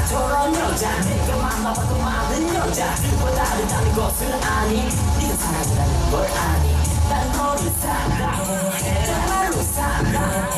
여자 저런 여자 네가 만나봐도 많은 여자. 뭐 누구 다르다는 것을 아니? 네가 사랑이라는 걸 아니? 난 너를 사랑해. 정말로 사랑해.